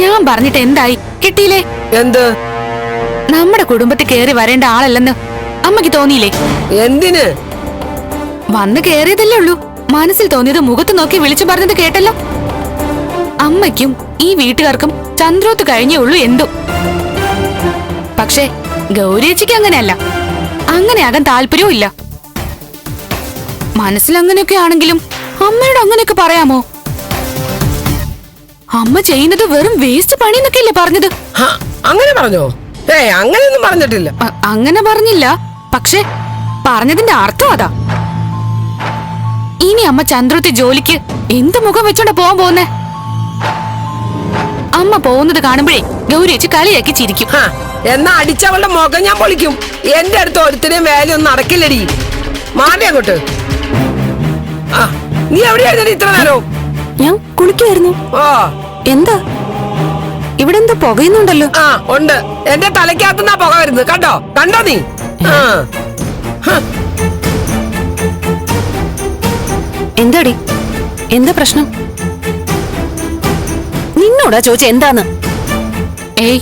ഞാൻ പറഞ്ഞിട്ട് എന്തായി? കിട്ടിയില്ലേ? എന്ത്? നമ്മുടെ കുടുംബത്തിൽ കേറി വരേണ്ട ആളല്ലെന്ന് അമ്മയ്ക്ക് തോന്നിയില്ലേ? എന്തിന്? വന്ന് കേറിയതല്ലേ ഉള്ളൂ. മനസ്സിൽ തോന്നിയത് മുഖത്ത് നോക്കി വിളിച്ചു പറഞ്ഞത് കേട്ടല്ലോ. അമ്മയ്ക്കും ഈ വീട്ടുകാർക്കും ചന്ദ്രോത്ത് കഴിഞ്ഞേ ഉള്ളൂ എന്തോ. പക്ഷേ ഗൗരിയച്ചിക്ക് അങ്ങനെയല്ല. അങ്ങനെയാകാൻ താല്പര്യവും ഇല്ല മനസ്സിൽ അങ്ങനെയൊക്കെ ആണെങ്കിലും അമ്മയോട് അങ്ങനെയൊക്കെ പറയാമോ? അമ്മ ചെയ്യുന്നത് വെറും വേസ്റ്റ് പണി എന്നൊക്കെയല്ലേ പറഞ്ഞത്? അങ്ങനെ പറഞ്ഞോ? ഏ അങ്ങനെയൊന്നും പറഞ്ഞിട്ടില്ല. അങ്ങനെ പറഞ്ഞില്ല. പക്ഷെ പറഞ്ഞതിന്റെ അർത്ഥം അതാ. ഇനി അമ്മ ചന്ദ്രത്തെ ജോലിക്ക് എന്ത് മുഖം വെച്ചോണ്ട് പോവാൻ പോന്നെ അമ്മ പോകുന്നത് കാണുമ്പോഴേ ഗൗരി വെച്ച് കളിയാക്കി ചിരിക്കും. എന്നാ അടിച്ചവളുടെ മുഖം ഞാൻ പൊളിക്കും. എന്റെ അടുത്ത് ഒരുത്തിനെയും വേലയൊന്നും നടക്കില്ലടി. മാറി അങ്ങോട്ട്. നീ എവിടെയായിരുന്നു ഇത്ര നേരവും? ഞാൻ കുളിക്കുമായിരുന്നു ഓ എന്താ? ഇവിടെ എന്താ പുകയുന്നുണ്ടല്ലോ? ആ ഉണ്ട്. എന്റെ തലയ്ക്കകത്തുനിന്നാ പുക വരുന്നത്. കണ്ടോ? കണ്ടോ നീ? എന്താടി? എന്താ പ്രശ്നം? നിന്നോടാ ചോദിച്ച എന്താന്ന്? ഏയ്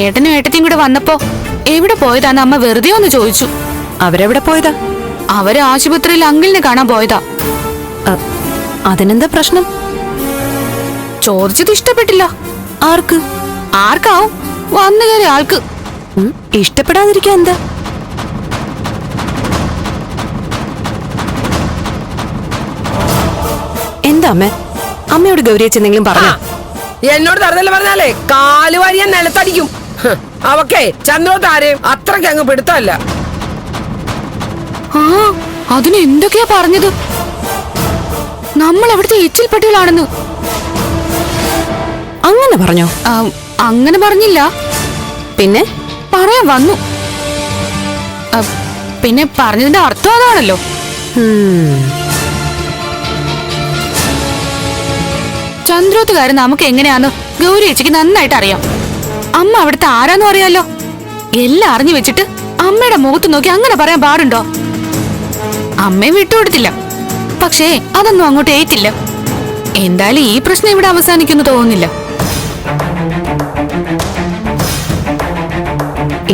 ഏട്ടനും ഏട്ടത്തിയും കൂടെ വന്നപ്പോ എവിടെ പോയതാന്ന് അമ്മ വെറുതെ ഒന്ന് ചോദിച്ചു. അവരെവിടെ പോയതാ? അവർ ആശുപത്രിയിൽ അങ്കിളിനെ കാണാൻ പോയതാ. അതിനെന്താ പ്രശ്നം? ചോദിച്ചത് ഇഷ്ടപ്പെട്ടില്ല. ആർക്ക്? ആർക്കാവും? വന്നു കയറിയ ആൾക്ക്. ഇഷ്ടപ്പെടാതിരിക്കാൻ എന്താ? എന്താ അമ്മ? അമ്മയോട് ഗൗരിയച്ച് എന്തെങ്കിലും പറഞ്ഞ? എന്നോട് തറുതല്ല പറഞ്ഞാലേ കാലുവാരി ഞാൻ നിലത്തടിക്കും. അവക്കെ അവക്കേ ചന്ദ്രോത്ത് ആരെയും അത്രയ്ക്ക് അങ്ങ് പിടുത്തല്ല ആ അതിന് എന്തൊക്കെയാ പറഞ്ഞത്? നമ്മൾ അവിടുത്തെ എച്ചിൽപ്പെട്ടികളാണെന്ന് അങ്ങനെ പറഞ്ഞോ? അങ്ങനെ പറഞ്ഞില്ല. പിന്നെ പറയാൻ വന്നു. പിന്നെ പറഞ്ഞതിന്റെ അർത്ഥം അതാണല്ലോ. ചന്ദ്രോത്തുകാരൻ നമുക്ക് എങ്ങനെയാന്ന് ഗൗരി ചേച്ചിക്ക് നന്നായിട്ട് അറിയാം. അമ്മ അവിടുത്തെ ആരാന്നും അറിയാലോ. എല്ലാം അറിഞ്ഞു വെച്ചിട്ട് അമ്മയുടെ മുഖത്ത് നോക്കി അങ്ങനെ പറയാൻ പാടുണ്ടോ? അമ്മയെ വിട്ടുകൊടുത്തില്ല പക്ഷേ അതൊന്നും അങ്ങോട്ട് ഏറ്റില്ല. എന്തായാലും ഈ പ്രശ്നം ഇവിടെ അവസാനിക്കുന്നു തോന്നുന്നില്ല.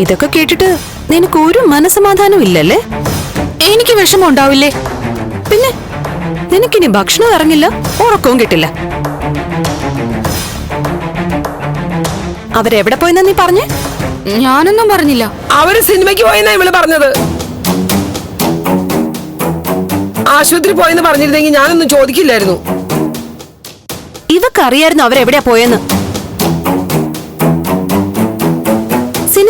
ഇതൊക്കെ കേട്ടിട്ട് നിനക്ക് ഒരു മനസമാധാനം ഇല്ലല്ലേ? എനിക്ക് വിഷമം ഉണ്ടാവില്ലേ? പിന്നെ നിനക്കിനി ഭക്ഷണം ഇറങ്ങില്ല? ഉറക്കവും കിട്ടില്ല. അവരെവിടെ പോയെന്നാ നീ പറഞ്ഞേ? ഞാനൊന്നും പറഞ്ഞില്ല. അവർ സിനിമയ്ക്ക് പോയെന്നാ ഇവൾ പറഞ്ഞത്. ആശുപത്രി പോയെന്ന് പറഞ്ഞിരുന്നെങ്കിൽ ഞാനൊന്നും ചോദിക്കില്ലായിരുന്നു. ഇവക്കറിയായിരുന്നു അവരെവിടെയാ പോയെന്ന്.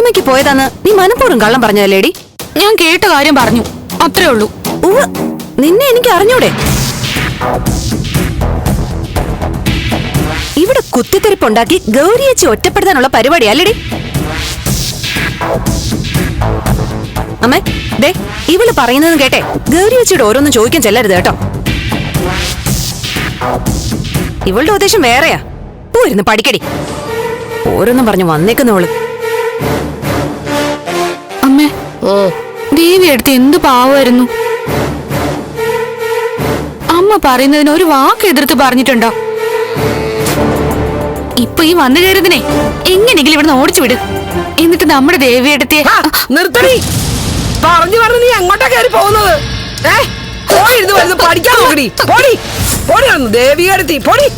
സിനിമയ്ക്ക് പോയതാന്ന് നീ മനഃപൂർവം കള്ളം പറഞ്ഞതല്ലേടി ഞാൻ കേട്ട കാര്യം പറഞ്ഞു. അത്രേ ഉള്ളൂ. ഉവ്വ്. നിന്നെ എനിക്ക് അറിഞ്ഞൂടെ? ഇവിടെ കുത്തിത്തെരിപ്പുണ്ടാക്കി ഗൗരിയച്ചി ഒറ്റപ്പെടുത്താനുള്ള പരിപാടി അല്ലേടി? അമ്മേ ദേ ഇവൾ പറയുന്നത് കേട്ടെ. ഗൗരിയച്ചിയുടെ ഓരോന്നും ചോദിക്കാൻ ചെല്ലരുത് കേട്ടോ. ഇവളുടെ ഉദ്ദേശം വേറെയാ. പോയിരുന്നു പഠിക്കടി. ഓരോന്നും പറഞ്ഞു വന്നേക്കുന്നവൾ. അമ്മേ. ദേവി എടുത്ത് എന്ത് പാവമായിരുന്നു? അമ്മ പറയുന്നതിന് ഒരു വാക്ക് എതിർത്ത് പറഞ്ഞിട്ടുണ്ടോ? ഇപ്പൊ ഈ വന്നു കയറിയതിനെ എങ്ങനെയെങ്കിലും ഇവിടുന്ന് ഓടിച്ചു വിട്. എന്നിട്ട് നമ്മുടെ ദേവി ഹാ, നിർത്തടി. പറഞ്ഞു പറഞ്ഞു നീ എങ്ങോട്ടാ കയറി പോകുന്നത്? ഏ? പോയിരുന്നു വരുന്നു പഠിക്കാൻ നോക്കടി. പോടി. പൊടി വന്നു ദേവികടുത്തി പോടി.